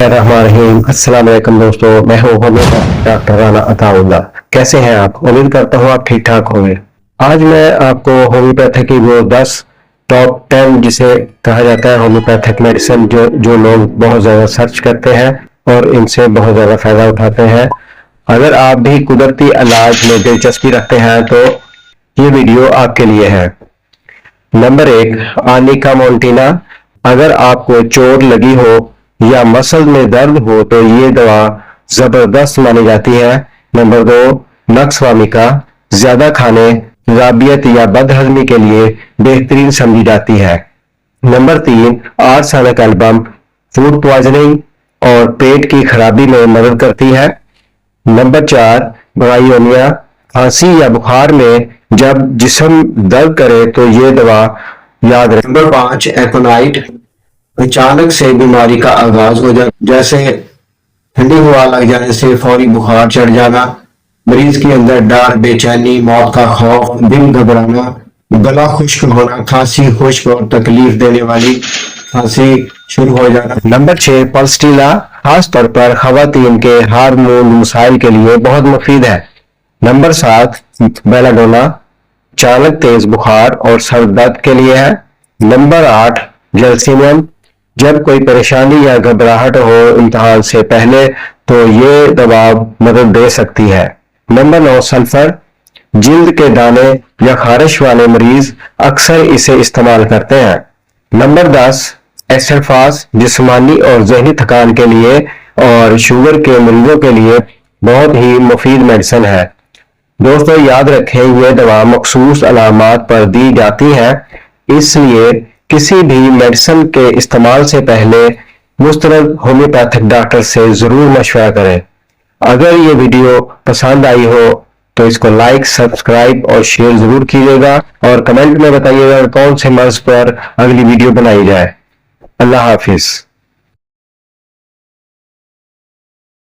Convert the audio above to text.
الرحمن الرحیم۔ السلام علیکم دوستو، میں ہوں ہومیوپیتھ ڈاکٹر رانا عطا اللہ کیسے ہیں آپ؟ امید کرتا ہوں آپ ٹھیک ٹھاک ہوں گے۔ آج میں آپ کو ہومیوپیتھی کی وہ دس ٹاپ ٹین جسے کہا جاتا ہے، ہومیوپیتھک میڈیسن، جو جو لوگ بہت زیادہ سرچ کرتے ہیں اور ان سے بہت زیادہ فائدہ اٹھاتے ہیں۔ اگر آپ بھی قدرتی علاج میں دلچسپی رکھتے ہیں تو یہ ویڈیو آپ کے لیے ہے۔ نمبر ایک آنیکا مونٹینا اگر آپ کو چوٹ لگی ہو یا مسل میں درد ہو تو یہ دوا زبردست مانی جاتی ہے۔ نمبر دو نقص وامیکا زیادہ کھانے رابیت یا بدہضمی کے لیے بہترین سمجھی جاتی ہے۔ نمبر تین آرسانک البم فوڈ پوائزننگ اور پیٹ کی خرابی میں مدد کرتی ہے۔ نمبر چار برائیونیا کھانسی یا بخار میں جب جسم درد کرے تو یہ دوا یاد رکھیں نمبر پانچ، ایکونائٹ۔ اچانک سے بیماری کا آغاز ہو جائے۔ جیسے ٹھنڈی ہوا لگ جانے سے فوری بخار چڑھ جانا، مریض کے اندر ڈر، بے چینی، موت کا خوف، دل گھبرانا، گلا خشک ہونا، کھانسی، خشک اور تکلیف دینے والی کھانسی شروع ہو جانا۔ نمبر چھ، پلسٹیلا، خاص طور پر خواتین کے ہارمون مسائل کے لیے بہت مفید ہے۔ نمبر سات بیلاڈونا چانک تیز بخار اور سر درد کے لیے ہے۔ نمبر آٹھ جلسینیم جب کوئی پریشانی یا گھبراہٹ ہو امتحان سے پہلے تو یہ دوا مدد دے سکتی ہے۔ نمبر نو، سلفر۔ جلد کے دانے یا خارش والے مریض اکثر اسے استعمال کرتے ہیں۔ نمبر دس ایسلفاس جسمانی اور ذہنی تھکان کے لیے اور شوگر کے مریضوں کے لیے بہت ہی مفید میڈیسن ہے۔ دوستو، یاد رکھیں یہ دوا مخصوص علامات پر دی جاتی ہے اس لیے کسی بھی میڈیسن کے استعمال سے پہلے مسترد ہومیوپیتھک ڈاکٹر سے ضرور مشورہ کریں۔ اگر یہ ویڈیو پسند آئی ہو تو اس کو لائک سبسکرائب اور شیئر ضرور کیجیے گا اور کمنٹ میں بتائیے گا کون سے مرض پر اگلی ویڈیو بنائی جائے۔ اللہ حافظ۔